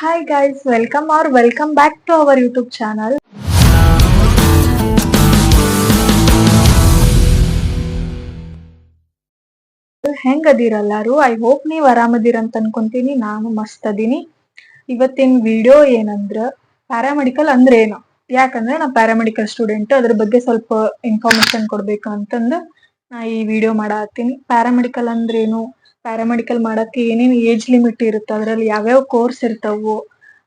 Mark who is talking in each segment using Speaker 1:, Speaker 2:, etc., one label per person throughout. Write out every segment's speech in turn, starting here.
Speaker 1: Hi welcome our welcome back to our YouTube channel ಹೆಂಗ್ ಹೆಂಗದಿರಲ್ಲಾರು I hope ನೀವ್ ಆರಾಮದಿರ ಅಂತ ಅನ್ಕೊಂತೀನಿ. ನಾನು ಮಸ್ತ್ ಅದೀನಿ. ಇವತ್ತಿನ ವಿಡಿಯೋ ಏನಂದ್ರ ಪ್ಯಾರಾಮೆಡಿಕಲ್ ಅಂದ್ರೆ ಏನು ಯಾಕಂದ್ರೆ ನಾ ಪ್ಯಾರಾಮೆಡಿಕಲ್ ಸ್ಟೂಡೆಂಟ್ ಅದ್ರ ಬಗ್ಗೆ ಸ್ವಲ್ಪ ಇನ್ಫಾರ್ಮೇಶನ್ ಕೊಡ್ಬೇಕು ಅಂತಂದು ನಾ ಈ ವಿಡಿಯೋ ಮಾಡತ್ತೀನಿ. ಪ್ಯಾರಾಮೆಡಿಕಲ್ ಅಂದ್ರೇನು? ಪ್ಯಾರಾಮೆಡಿಕಲ್ ಮಾಡಕ್ಕೆ ಏನೇನ್ ಏಜ್ ಲಿಮಿಟ್ ಇರುತ್ತೆ? ಅದ್ರಲ್ಲಿ ಯಾವ್ಯಾವ ಕೋರ್ಸ್ ಇರ್ತಾವು?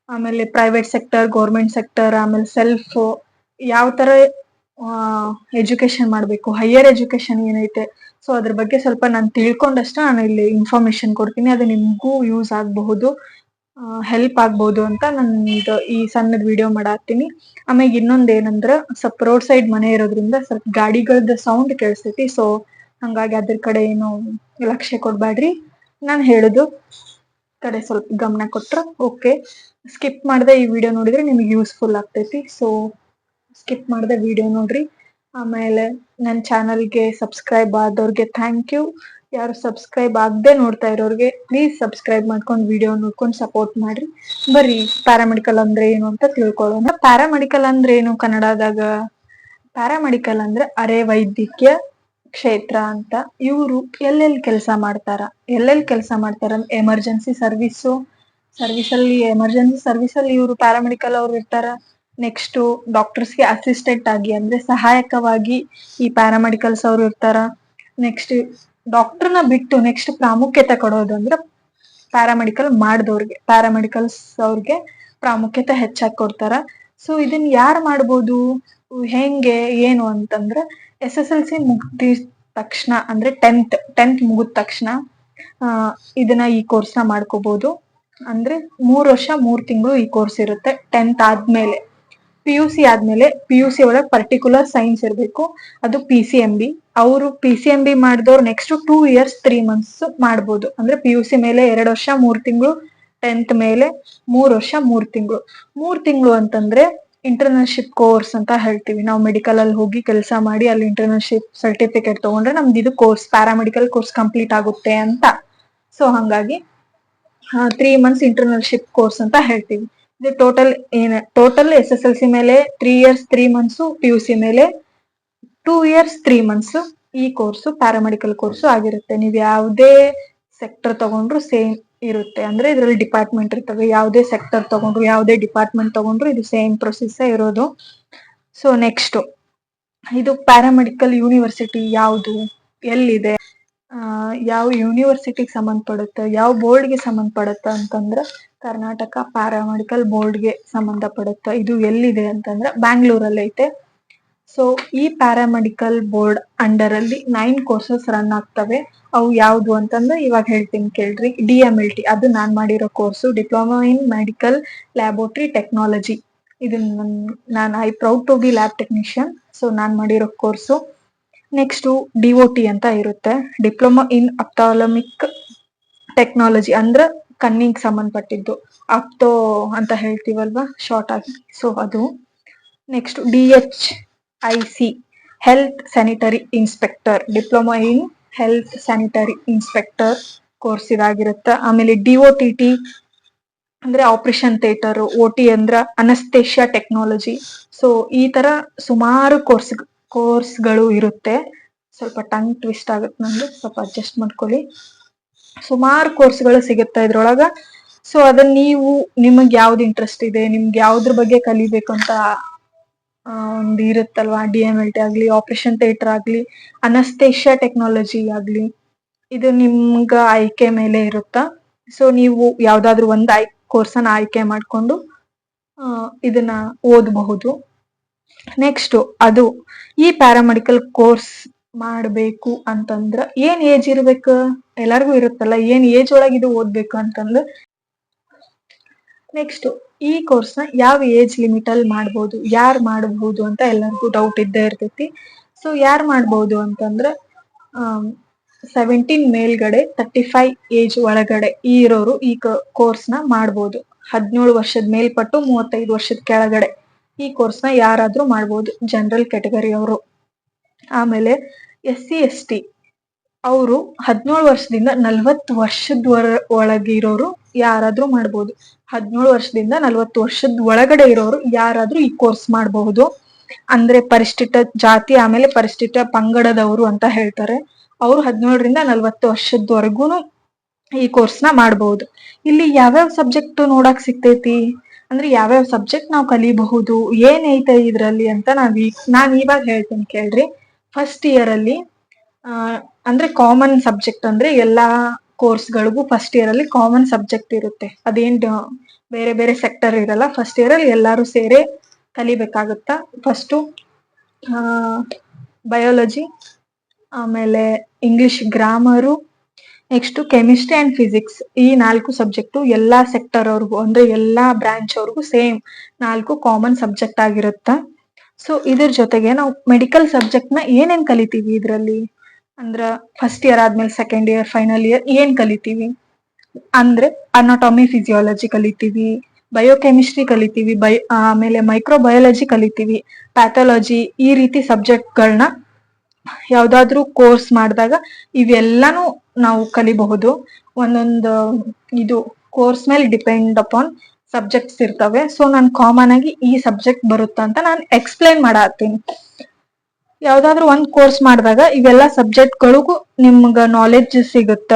Speaker 1: ಆಮೇಲೆ ಪ್ರೈವೇಟ್ ಸೆಕ್ಟರ್ ಗೌರ್ಮೆಂಟ್ ಸೆಕ್ಟರ್ ಆಮೇಲೆ ಸೆಲ್ಫ್ ಯಾವ ತರ ಎಜುಕೇಶನ್ ಮಾಡಬೇಕು? ಹೈಯರ್ ಎಜುಕೇಶನ್ ಏನೈತೆ? ಸೊ ಅದ್ರ ಬಗ್ಗೆ ಸ್ವಲ್ಪ ನಾನು ತಿಳ್ಕೊಂಡಷ್ಟ ನಾನು ಇಲ್ಲಿ ಇನ್ಫಾರ್ಮೇಶನ್ ಕೊಡ್ತೀನಿ. ಅದು ನಿಮಗೂ ಯೂಸ್ ಆಗಬಹುದು ಹೆಲ್ಪ್ ಆಗ್ಬಹುದು ಅಂತ ನಾನು ಈ ಸಣ್ಣದ ವಿಡಿಯೋ ಮಾಡಾಕ್ತೀನಿ. ಆಮೇಲೆ ಇನ್ನೊಂದ್ ಏನಂದ್ರೆ, ಸ್ವಲ್ಪ ರೋಡ್ ಸೈಡ್ ಮನೆ ಇರೋದ್ರಿಂದ ಸ್ವಲ್ಪ ಗಾಡಿಗಳದ್ದು ಸೌಂಡ್ ಕೇಳಿಸ್ತೈತಿ ಸೊ ಹಂಗಾಗಿ ಅದ್ರ ಕಡೆ ಏನು ಲಕ್ಷ್ಯ ಕೊಡ್ಬ್ಯಾಡ್ರಿ. ನಾನು ಹೇಳೋದು ಕಡೆ ಸ್ವಲ್ಪ ಗಮನ ಕೊಟ್ರ ಓಕೆ ಸ್ಕಿಪ್ ಮಾಡದೆ ಈ ವಿಡಿಯೋ ನೋಡಿದ್ರೆ ನಿಮಗೆ ಯೂಸ್ಫುಲ್ ಆಗ್ತೈತಿ. ಸೊ ಸ್ಕಿಪ್ ಮಾಡದೆ ವಿಡಿಯೋ ನೋಡ್ರಿ. ಆಮೇಲೆ ನನ್ನ ಚಾನಲ್ಗೆ ಸಬ್ಸ್ಕ್ರೈಬ್ ಆದವ್ರಿಗೆ ಥ್ಯಾಂಕ್ ಯು ಯಾರು ಸಬ್ಸ್ಕ್ರೈಬ್ ಆಗದೆ ನೋಡ್ತಾ ಇರೋರಿಗೆ ಪ್ಲೀಸ್ ಸಬ್ಸ್ಕ್ರೈಬ್ ಮಾಡ್ಕೊಂಡು ವಿಡಿಯೋ ನೋಡ್ಕೊಂಡು ಸಪೋರ್ಟ್ ಮಾಡ್ರಿ. ಬರ್ರಿ ಪ್ಯಾರಾಮೆಡಿಕಲ್ ಅಂದ್ರೆ ಏನು ಅಂತ ತಿಳ್ಕೊಳ್ಳೋಣ. ಪ್ಯಾರಾಮೆಡಿಕಲ್ ಅಂದ್ರೆ ಏನು ಕನ್ನಡದಾಗ? ಪ್ಯಾರಾಮೆಡಿಕಲ್ ಅಂದ್ರೆ ಅರೆ ವೈದ್ಯಕೀಯ ಕ್ಷೇತ್ರ ಅಂತ ಇವರು ಎಲ್ಲೆಲ್ಲಿ ಕೆಲಸ ಮಾಡ್ತಾರ? ಎಲ್ಲೆಲ್ಲಿ ಕೆಲಸ ಮಾಡ್ತಾರ ಎಮರ್ಜೆನ್ಸಿ ಸರ್ವಿಸ್ ಸರ್ವಿಸ್ ಅಲ್ಲಿ ಎಮರ್ಜೆನ್ಸಿ ಸರ್ವಿಸ್ ಅಲ್ಲಿ ಇವರು ಪ್ಯಾರಾಮೆಡಿಕಲ್ ಅವ್ರು ಇರ್ತಾರ. ನೆಕ್ಸ್ಟ್ ಡಾಕ್ಟರ್ಸ್ಗೆ ಅಸಿಸ್ಟೆಂಟ್ ಆಗಿ ಅಂದ್ರೆ ಸಹಾಯಕವಾಗಿ ಈ ಪ್ಯಾರಾಮೆಡಿಕಲ್ಸ್ ಅವ್ರು ಇರ್ತಾರ. ನೆಕ್ಸ್ಟ್ ಡಾಕ್ಟರ್ನ ಬಿಟ್ಟು ನೆಕ್ಸ್ಟ್ ಪ್ರಾಮುಖ್ಯತೆ ಕೊಡೋದು ಅಂದ್ರೆ ಪ್ಯಾರಾಮೆಡಿಕಲ್ ಮಾಡಿದವ್ರಿಗೆ ಪ್ಯಾರಾಮೆಡಿಕಲ್ಸ್ ಅವ್ರಿಗೆ ಪ್ರಾಮುಖ್ಯತೆ ಹೆಚ್ಚಾಗಿ ಕೊಡ್ತಾರ. ಸೊ ಇದನ್ನ ಯಾರು ಮಾಡ್ಬೋದು? ಹೆಂಗೆ, ಏನು ಅಂತಂದ್ರೆ ಎಸ್ ಎಸ್ ಎಲ್ ಸಿ ಮುಗ್ದಿದ ತಕ್ಷಣ, ಅಂದ್ರೆ ಟೆಂತ್ ಟೆಂತ್ ಮುಗಿದ ತಕ್ಷಣ ಇದನ್ನ ಈ ಕೋರ್ಸ್ನ ಮಾಡ್ಕೋಬಹುದು ಅಂದ್ರೆ ಮೂರ್ ವರ್ಷ, ಮೂರ್ ತಿಂಗಳು ಈ ಕೋರ್ಸ್ ಇರುತ್ತೆ ಟೆಂತ್ ಆದ್ಮೇಲೆ. ಪಿ ಯು ಸಿ ಆದ್ಮೇಲೆ ಪಿ ಯು ಸಿ ಒಳಗೆ ಪರ್ಟಿಕ್ಯುಲರ್ ಸೈನ್ಸ್ ಇರಬೇಕು, ಅದು ಪಿ ಸಿ ಎಂ ಬಿ ಅವರು ಪಿ ಸಿ ಎಂ ಬಿ ಮಾಡಿದವ್ರು next two years three months ಮಾಡ್ಬೋದು. ಅಂದ್ರೆ ಪಿ ಯು ಸಿ ಮೇಲೆ ಎರಡ್ ವರ್ಷ, ಮೂರ್ ತಿಂಗಳು ಟೆಂತ್ ಮೇಲೆ ಮೂರ್ ವರ್ಷ, ಮೂರ್ ತಿಂಗಳು. ಮೂರ್ ತಿಂಗಳು ಅಂತಂದ್ರೆ ಇಂಟರ್ನಲ್ಶಿಪ್ ಕೋರ್ಸ್ ಅಂತ ಹೇಳ್ತೀವಿ. ನಾವು ಮೆಡಿಕಲ್ ಅಲ್ಲಿ ಹೋಗಿ ಕೆಲಸ ಮಾಡಿ ಅಲ್ಲಿ ಇಂಟರ್ನಲ್ಶಿಪ್ ಸರ್ಟಿಫಿಕೇಟ್ ತಗೊಂಡ್ರೆ ನಮ್ದು ಇದು ಕೋರ್ಸ್ ಪ್ಯಾರಾಮೆಡಿಕಲ್ ಕೋರ್ಸ್ ಕಂಪ್ಲೀಟ್ ಆಗುತ್ತೆ ಅಂತ. ಸೊ ಹಂಗಾಗಿ ತ್ರೀ ಮಂತ್ಸ್ ಇಂಟರ್ನಲ್ಶಿಪ್ ಕೋರ್ಸ್ ಅಂತ ಹೇಳ್ತೀವಿ. ಇದು ಟೋಟಲ್ ಏನ total S S L C ಮೇಲೆ three years three months P U C ಮೇಲೆ ಟೂ ಇಯರ್ಸ್ ತ್ರೀ ಮಂತ್ಸ್ ಈ ಕೋರ್ಸ್ ಪ್ಯಾರಾಮೆಡಿಕಲ್ ಕೋರ್ಸ್ ಆಗಿರುತ್ತೆ. ನೀವು ಯಾವುದೇ ಸೆಕ್ಟರ್ ತಗೊಂಡ್ರು ಸೇಮ್ ಇರುತ್ತೆ. ಅಂದ್ರೆ ಇದ್ರಲ್ಲಿ ಡಿಪಾರ್ಟ್ಮೆಂಟ್ ಇರ್ತವೆ. ಯಾವುದೇ ಸೆಕ್ಟರ್ ತಗೊಂಡ್ರು, ಯಾವುದೇ ಡಿಪಾರ್ಟ್ಮೆಂಟ್ ತಗೊಂಡ್ರು ಇದು ಸೇಮ್ ಪ್ರೊಸೆಸ್ ಇರೋದು. ಸೊ ನೆಕ್ಸ್ಟ್ ಇದು ಪ್ಯಾರಾಮೆಡಿಕಲ್ ಯೂನಿವರ್ಸಿಟಿ ಯಾವುದು? ಎಲ್ಲಿದೆ? ಯಾವ ಯೂನಿವರ್ಸಿಟಿಗೆ ಸಂಬಂಧಪಡುತ್ತೆ? ಯಾವ ಬೋರ್ಡ್ಗೆ ಸಂಬಂಧಪಡುತ್ತೆ ಅಂತಂದ್ರೆ ಕರ್ನಾಟಕ ಪ್ಯಾರಾಮೆಡಿಕಲ್ ಬೋರ್ಡ್ಗೆ ಸಂಬಂಧಪಡುತ್ತೆ. ಇದು ಎಲ್ಲಿದೆ ಅಂತಂದ್ರೆ ಬ್ಯಾಂಗ್ಳೂರಲ್ಲಿ ಐತೆ ಸೊ ಈ ಪ್ಯಾರಾಮೆಡಿಕಲ್ ಬೋರ್ಡ್ ಅಂಡರ್ ಅಲ್ಲಿ ನೈನ್ ಕೋರ್ಸಸ್ ರನ್ ಆಗ್ತವೆ. ಅವು ಯಾವುದು ಅಂತಂದ್ರೆ ಇವಾಗ ಹೇಳ್ತೀನಿ ಕೇಳ್ರಿ ಡಿ ಎಂ ಎಲ್ ಟಿ ಅದು ನಾನು ಮಾಡಿರೋ course diploma in medical laboratory technology ಇದನ್ನ ನಾನು I proud to be lab technician so ನಾನು ಮಾಡಿರೋ course next D O T ಅಂತ ಇರುತ್ತೆ. ಡಿಪ್ಲೊಮಾ ಇನ್ ಅಪ್ಟಾಲಮಿಕ್ ಟೆಕ್ನಾಲಜಿ ಅಂದ್ರೆ ಕಣ್ಣಿಗೆ ಸಂಬಂಧಪಟ್ಟಿದ್ದು. ಅಪ್ತೋ ಅಂತ ಹೇಳ್ತೀವಲ್ವಾ? ಶಾರ್ಟ್ ಆಗಿ. ಸೊ ಅದು. Next D H I C health sanitary inspector diploma in health sanitary inspector course ಇದಾಗಿರುತ್ತೆ. ಆಮೇಲೆ ಡಿ ಒ ಟಿ ಟಿ ಅಂದ್ರೆ ಆಪರೇಷನ್ ಥಿಯೇಟರ್ ಒ ಟಿ ಅಂದ್ರ ಅನಸ್ತೇಷಿಯಾ ಟೆಕ್ನಾಲಜಿ ಸೊ ಈ ತರ ಸುಮಾರು ಕೋರ್ಸ್ ಕೋರ್ಸ್ಗಳು ಇರುತ್ತೆ. ಸ್ವಲ್ಪ ಟಂಗ್ ಟ್ವಿಸ್ಟ್ ಆಗುತ್ತೆ ನಂದು, ಸ್ವಲ್ಪ ಅಡ್ಜಸ್ಟ್ ಮಾಡ್ಕೊಳ್ಳಿ. ಸುಮಾರು ಕೋರ್ಸ್ಗಳು ಸಿಗುತ್ತೆ ಇದ್ರೊಳಗ. ಸೊ ಅದನ್ನ ನೀವು, ನಿಮಗೆ ಯಾವ್ದು ಇಂಟ್ರೆಸ್ಟ್ ಇದೆ, ನಿಮ್ಗೆ ಯಾವ್ದ್ರ ಬಗ್ಗೆ ಕಲಿಬೇಕು ಅಂತ ಆ, ಒಂದ್ ಇರುತ್ತಲ್ವಾ ಡಿ ಎಂ ಎಲ್ ಟಿ ಆಗ್ಲಿ ಆಪರೇಷನ್ ಥಿಯೇಟರ್ ಆಗ್ಲಿ ಅನಸ್ತೇಷ್ಯಾ ಟೆಕ್ನಾಲಜಿ ಆಗ್ಲಿ ಇದು ನಿಮ್ಗ ಆಯ್ಕೆ ಮೇಲೆ ಇರುತ್ತ? ಸೊ ನೀವು ಯಾವ್ದಾದ್ರು ಒಂದ್ ಆಯ್ ಕೋರ್ಸನ್ನ ಆಯ್ಕೆ ಮಾಡ್ಕೊಂಡು ಇದನ್ನ ಓದಬಹುದು. ನೆಕ್ಸ್ಟ್ ಅದು ಈ ಪ್ಯಾರಾಮೆಡಿಕಲ್ ಕೋರ್ಸ್ ಮಾಡಬೇಕು ಅಂತಂದ್ರ ಏನ್ ಏಜ್ ಇರ್ಬೇಕು? ಎಲ್ಲಾರ್ಗು ಇರುತ್ತಲ್ಲ ಏನ್ ಏಜ್ ಒಳಗ್ ಇದು ಓದ್ಬೇಕು ಅಂತಂದ್ರ ನೆಕ್ಸ್ಟ್ ಈ ಕೋರ್ಸ್ನ ಯಾವ ಏಜ್ ಲಿಮಿಟ್ ಅಲ್ಲಿ ಮಾಡ್ಬೋದು, ಯಾರ್ ಮಾಡಬಹುದು ಅಂತ ಎಲ್ಲರಿಗೂ ಡೌಟ್ ಇದ್ದೇ ಇರ್ತೈತಿ. ಸೊ ಯಾರ್ ಮಾಡ್ಬೋದು ಅಂತಂದ್ರ ಸೆವೆಂಟೀನ್ ಮೇಲ್ಗಡೆ ತರ್ಟಿ ಫೈವ್ ಏಜ್ ಒಳಗಡೆ ಈ ಇರೋರು ಈ ಕೋರ್ಸ್ನ ಮಾಡ್ಬೋದು. ಹದಿನೇಳು ವರ್ಷದ ಮೇಲ್ಪಟ್ಟು ಮೂವತ್ತೈದು ವರ್ಷದ ಕೆಳಗಡೆ ಈ ಕೋರ್ಸ್ನ ಯಾರಾದ್ರೂ ಮಾಡ್ಬೋದು ಜನರಲ್ ಕ್ಯಾಟಗರಿ ಅವರು. ಆಮೇಲೆ ಎಸ್ ಸಿ ಎಸ್ ಟಿ ಅವರು ಹದಿನೇಳು ವರ್ಷದಿಂದ ನಲ್ವತ್ತು ವರ್ಷದ ಒಳಗೆ ಇರೋರು ಯಾರಾದ್ರೂ ಮಾಡ್ಬೋದು. ಹದಿನೇಳು ವರ್ಷದಿಂದ ನಲ್ವತ್ತು ವರ್ಷದ ಒಳಗಡೆ ಇರೋರು ಯಾರಾದ್ರೂ ಈ ಕೋರ್ಸ್ ಮಾಡಬಹುದು. ಅಂದ್ರೆ ಪರಿಶಿಷ್ಟ ಜಾತಿ, ಆಮೇಲೆ ಪರಿಶಿಷ್ಟ ಪಂಗಡದವರು ಅಂತ ಹೇಳ್ತಾರೆ. ಅವರು ಹದಿನೇಳರಿಂದ ನಲ್ವತ್ತು ವರ್ಷದವರೆಗೂ ಈ ಕೋರ್ಸ್ನ ಮಾಡಬಹುದು. ಇಲ್ಲಿ ಯಾವ್ಯಾವ ಸಬ್ಜೆಕ್ಟ್ ನೋಡಕ್ ಸಿಗ್ತೈತಿ? ಅಂದ್ರೆ ಯಾವ್ಯಾವ ಸಬ್ಜೆಕ್ಟ್ ನಾವು ಕಲಿಬಹುದು? ಏನೈತೆ ಇದ್ರಲ್ಲಿ ಅಂತ ನಾವ್ ನಾನ್ ಇವಾಗ ಹೇಳ್ತೀನಿ ಕೇಳ್ರಿ. ಫಸ್ಟ್ ಇಯರ್ ಅಲ್ಲಿ ಅಂದ್ರೆ ಕಾಮನ್ ಸಬ್ಜೆಕ್ಟ್ ಅಂದ್ರೆ ಎಲ್ಲಾ ಕೋರ್ಸ್ಗಳಿಗೂ ಫಸ್ಟ್ ಇಯರ್ ಅಲ್ಲಿ ಕಾಮನ್ ಸಬ್ಜೆಕ್ಟ್ ಇರುತ್ತೆ. ಅದೇನ್ ಬೇರೆ ಬೇರೆ ಸೆಕ್ಟರ್ ಇರಲ್ಲ ಫಸ್ಟ್ ಇಯರ್ ಅಲ್ಲಿ ಎಲ್ಲಾರು ಸೇರಿ ಕಲಿಬೇಕಾಗುತ್ತಾ? ಫಸ್ಟು ಬಯೋಲಜಿ ಆಮೇಲೆ English grammar next chemistry and physics ಈ ನಾಲ್ಕು ಸಬ್ಜೆಕ್ಟು ಎಲ್ಲಾ ಸೆಕ್ಟರ್ ಅವ್ರಿಗೂ, ಅಂದ್ರೆ ಎಲ್ಲಾ ಬ್ರಾಂಚ್ ಅವ್ರಿಗೂ ಸೇಮ್ ನಾಲ್ಕು ಕಾಮನ್ ಸಬ್ಜೆಕ್ಟ್ ಆಗಿರುತ್ತ? ಸೊ ಇದ್ರ ಜೊತೆಗೆ ನಾವು ಮೆಡಿಕಲ್ ಸಬ್ಜೆಕ್ಟ್ನ ಏನೇನ್ ಕಲಿತೀವಿ ಇದ್ರಲ್ಲಿ? ಅಂದ್ರ ಫಸ್ಟ್ ಇಯರ್ ಆದ್ಮೇಲೆ ಸೆಕೆಂಡ್ ಇಯರ್ ಫೈನಲ್ ಇಯರ್ ಏನ್ ಕಲಿತೀವಿ? ಅಂದ್ರೆ ಅನಾಟಮಿ ಫಿಸಿಯಾಲಜಿ ಕಲಿತೀವಿ ಬಯೋಕೆಮಿಸ್ಟ್ರಿ ಕಲಿತೀವಿ, ಬಯೋ, ಆಮೇಲೆ ಮೈಕ್ರೋಬಯಾಲಜಿ ಕಲಿತೀವಿ. ಪ್ಯಾಥಾಲಜಿ ಈ ರೀತಿ ಸಬ್ಜೆಕ್ಟ್ಗಳನ್ನ ಯಾವ್ದಾದ್ರು ಕೋರ್ಸ್ ಮಾಡಿದಾಗ ಇವೆಲ್ಲಾನು ನಾವು ಕಲಿಬಹುದು. ಒಂದೊಂದು ಇದು ಕೋರ್ಸ್ ಮೇಲೆ ಡಿಪೆಂಡ್ ಅಪಾನ್ ಸಬ್ಜೆಕ್ಟ್ಸ್ ಇರ್ತವೆ. ಸೊ ನಾನು ಕಾಮನ್ ಆಗಿ ಈ ಸಬ್ಜೆಕ್ಟ್ ಬರುತ್ತಾ ಅಂತ ನಾನು ಎಕ್ಸ್ಪ್ಲೈನ್ ಮಾಡತ್ತೀನಿ. ಯಾವ್ದಾದ್ರು ಒಂದ್ ಕೋರ್ಸ್ ಮಾಡಿದಾಗ ಇವೆಲ್ಲ ಸಬ್ಜೆಕ್ಟ್ಗಳಿಗೂ ನಿಮ್ಗ ನಾಲೆಡ್ಜ್ ಸಿಗುತ್ತ?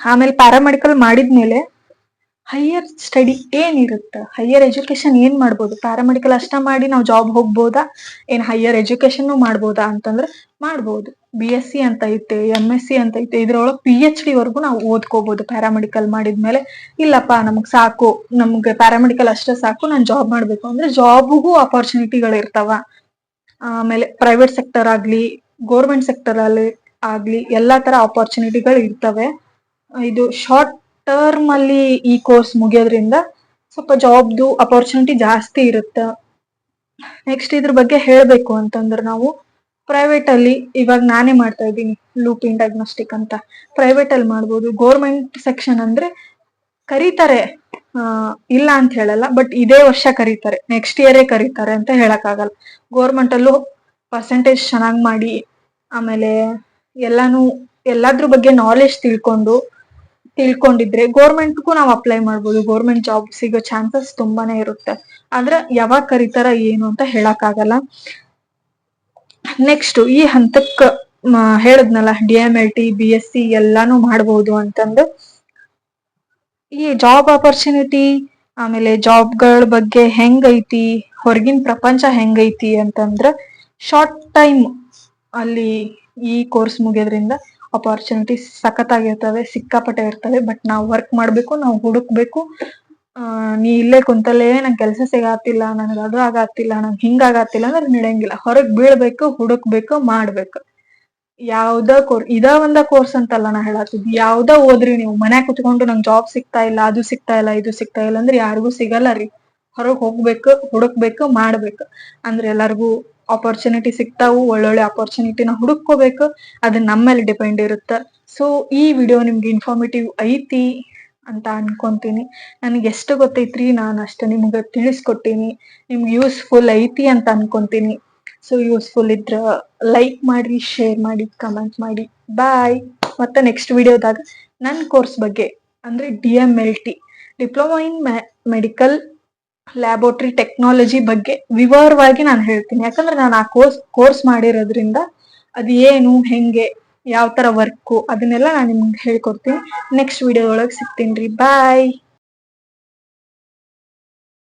Speaker 1: ಆಮೇಲೆ ಪ್ಯಾರಾಮೆಡಿಕಲ್ ಮಾಡಿದ್ಮೇಲೆ ಹೈಯರ್ ಸ್ಟಡಿ ಏನಿರುತ್ತ? ಹೈಯರ್ ಎಜುಕೇಶನ್ ಏನ್ ಮಾಡ್ಬೋದು? ಪ್ಯಾರಾಮೆಡಿಕಲ್ ಅಷ್ಟ ಮಾಡಿ ನಾವು ಜಾಬ್ ಹೋಗ್ಬೋದಾ? ಏನ್ ಹೈಯರ್ ಎಜುಕೇಶನ್ ಮಾಡ್ಬೋದಾ ಅಂತಂದ್ರೆ ಮಾಡ್ಬೋದು. ಬಿ ಎಸ್ ಸಿ ಅಂತ ಐತೆ ಎಂ ಎಸ್ ಸಿ ಅಂತ ಐತೆ, ಇದ್ರೊಳಗೆ ಪಿ ಎಚ್ ಡಿ ವರ್ಗು ನಾವು ಓದ್ಕೋಬಹುದು ಪ್ಯಾರಾಮೆಡಿಕಲ್ ಮಾಡಿದ್ಮೇಲೆ ಇಲ್ಲಪ್ಪ, ನಮಗ್ ಸಾಕು, ನಮ್ಗೆ ಪ್ಯಾರಾಮೆಡಿಕಲ್ ಅಷ್ಟೇ ಸಾಕು, ನಾನು ಜಾಬ್ ಮಾಡ್ಬೇಕು. ಅಂದ್ರೆ ಜಾಬ್ಗೂ ಅಪರ್ಚುನಿಟಿಗಳು ಇರ್ತಾವ. ಆಮೇಲೆ ಪ್ರೈವೇಟ್ ಸೆಕ್ಟರ್ ಆಗ್ಲಿ ಗೋರ್ಮೆಂಟ್ ಸೆಕ್ಟರ್ ಅಲ್ಲಿ ಆಗ್ಲಿ ಎಲ್ಲಾ ತರ ಆಪರ್ಚುನಿಟಿಗಳು ಇರ್ತವೆ. ಇದು ಶಾರ್ಟ್ ಟರ್ಮ್ ಅಲ್ಲಿ ಈ ಕೋರ್ಸ್ ಮುಗಿಯೋದ್ರಿಂದ ಸ್ವಲ್ಪ ಜಾಬ್ದು ಅಪರ್ಚುನಿಟಿ ಜಾಸ್ತಿ ಇರುತ್ತೆ. ನೆಕ್ಸ್ಟ್ ಇದ್ರ ಬಗ್ಗೆ ಹೇಳ್ಬೇಕು ಅಂತಂದ್ರೆ ನಾವು ಪ್ರೈವೇಟ್ ಅಲ್ಲಿ ಇವಾಗ ನಾನೇ ಮಾಡ್ತಾ ಇದ್ದೀನಿ ಲೂಪಿನ್ ಡಯಾಗ್ನೋಸ್ಟಿಕ್ ಅಂತ. ಪ್ರೈವೇಟ್ ಅಲ್ಲಿ ಮಾಡ್ಬೋದು. ಗೋರ್ಮೆಂಟ್ ಸೆಕ್ಷನ್ ಅಂದ್ರೆ ಕರೀತಾರೆ. ಇಲ್ಲ ಅಂತ ಹೇಳಲ್ಲ ಬಟ್ ಇದೇ ವರ್ಷ ಕರೀತಾರೆ ನೆಕ್ಸ್ಟ್ ಇಯರೇ ಕರೀತಾರೆ ಅಂತ ಹೇಳಕ್ಕಾಗಲ್ಲ. ಗೋರ್ಮೆಂಟ್ ಅಲ್ಲೂ ಪರ್ಸೆಂಟೇಜ್ ಚೆನ್ನಾಗಿ ಮಾಡಿ, ಆಮೇಲೆ ಎಲ್ಲಾನು, ಎಲ್ಲಾದ್ರ ಬಗ್ಗೆ ನಾಲೆಜ್ ತಿಳ್ಕೊಂಡು, ತಿಳ್ಕೊಂಡಿದ್ರೆ ಗೋರ್ಮೆಂಟ್ಗೂ ನಾವು ಅಪ್ಲೈ ಮಾಡ್ಬೋದು ಗೋರ್ಮೆಂಟ್ ಜಾಬ್ ಸಿಗೋ ಚಾನ್ಸಸ್ ತುಂಬಾನೇ ಇರುತ್ತೆ. ಆದ್ರೆ ಯಾವಾಗ ಕರೀತಾರ ಏನು ಅಂತ ಹೇಳಕ್ ಆಗಲ್ಲ ನೆಕ್ಸ್ಟ್ ಈ ಹಂತಕ್ಕೆ ಹೇಳದ್ನಲ್ಲ D M L T B S C ಎಲ್ಲಾನು ಮಾಡ್ಬೋದು ಅಂತಂದು. ಈ ಜಾಬ್ ಆಪರ್ಚುನಿಟಿ ಆಮೇಲೆ ಜಾಬ್ಗಳ ಬಗ್ಗೆ ಹೆಂಗೈತಿ, ಹೊರಗಿನ ಪ್ರಪಂಚ ಹೆಂಗೈತಿ ಅಂತಂದ್ರ ಶಾರ್ಟ್ ಟೈಮ್ ಅಲ್ಲಿ ಈ ಕೋರ್ಸ್ ಮುಗಿಯೋದ್ರಿಂದ ಅಪಾರ್ಚುನಿಟಿ ಸಖತ್ತಾಗಿರ್ತವೆ, ಸಿಕ್ಕಾಪಟ್ಟೆ ಇರ್ತವೆ ಬಟ್ ನಾವು ವರ್ಕ್ ಮಾಡಬೇಕು, ನಾವು ಹುಡುಕ್ಬೇಕು. ನೀ ಇಲ್ಲೇ ಕುಂತಲ್ಲೇ ನಂಗೆ ಕೆಲಸ ಸಿಗಾತಿಲ್ಲ ನನಗೆ ಅದು ಆಗತ್ತಿಲ್ಲ ನಂಗೆ ಹಿಂಗಾಗತ್ತಿಲ್ಲ ಅಂದ್ರೆ ನಡೆಯಂಗಿಲ್ಲ. ಹೊರಗೆ ಬೀಳ್ಬೇಕು, ಹುಡುಕ್ಬೇಕು, ಮಾಡ್ಬೇಕು. ಯಾವ್ದ ಕೋರ್ ಇದ ಒಂದ ಕೋರ್ಸ್ ಅಂತಲ್ಲ ನಾ ಹೇಳತ್ತಿದ್ ಯಾವ್ದ ಓದ್ರಿ ನೀವು. ಮನ್ಯಾಗ ಕುತ್ಕೊಂಡು ನಂಗೆ ಜಾಬ್ ಸಿಗ್ತಾ ಇಲ್ಲ, ಅದು ಸಿಗ್ತಾ ಇಲ್ಲ, ಇದು ಸಿಗ್ತಾ ಇಲ್ಲ ಅಂದ್ರೆ ಯಾರಿಗೂ ಸಿಗಲ್ಲ ರೀ. ಹೊರಗ್ ಹೋಗ್ಬೇಕು, ಹುಡುಕ್ಬೇಕು, ಮಾಡ್ಬೇಕು. ಅಂದ್ರೆ ಎಲ್ಲಾರ್ಗು ಆಪರ್ಚುನಿಟಿ ಸಿಗ್ತಾವು, ಒಳ್ಳೊಳ್ಳೆ ಆಪರ್ಚುನಿಟಿನ ಹುಡುಕೋಬೇಕು ಅದು ನಮ್ಮ ಮೇಲೆ ಡಿಪೆಂಡ್ ಇರುತ್ತೆ. ಸೊ ಈ ವಿಡಿಯೋ ನಿಮ್ಗೆ ಇನ್ಫಾರ್ಮೇಟಿವ್ ಐತಿ ಅಂತ ಅನ್ಕೊಂತೀನಿ. ನನಗೆ ಎಷ್ಟು ಗೊತ್ತೈತ್ರಿ, ನಾನು ಅಷ್ಟು ನಿಮ್ಗೆ ತಿಳಿಸ್ಕೊಟ್ಟಿನಿ. ನಿಮ್ಗೆ ಯೂಸ್ಫುಲ್ ಐತಿ ಅಂತ ಅನ್ಕೊಂತೀನಿ. ಸೊ ಯೂಸ್ಫುಲ್ ಇದ್ರ ಲೈಕ್ ಮಾಡಿ ಶೇರ್ ಮಾಡಿ ಕಮೆಂಟ್ ಮಾಡಿ. ಬಾಯ್ ಮತ್ತೆ ನೆಕ್ಸ್ಟ್ ವಿಡಿಯೋದಾಗ ನನ್ನ ಕೋರ್ಸ್ ಬಗ್ಗೆ, ಅಂದ್ರೆ D M L T diploma in medical laboratory technology ಬಗ್ಗೆ ವಿವರವಾಗಿ ನಾನು ಹೇಳ್ತೀನಿ. ಯಾಕಂದ್ರೆ ನಾನು ಆ ಕೋರ್ಸ್ ಕೋರ್ಸ್ ಮಾಡಿರೋದ್ರಿಂದ ಅದು ಏನು, ಹೆಂಗೆ ಯಾವ ತರ ವರ್ಕು ಅದನ್ನೆಲ್ಲ ನಾನು ನಿಮ್ಗೆ ಹೇಳ್ಕೊಡ್ತೀನಿ. ನೆಕ್ಸ್ಟ್ ವಿಡಿಯೋ ಒಳಗೆ ಸಿಗ್ತೀನಿ ರೀ. ಬಾಯ್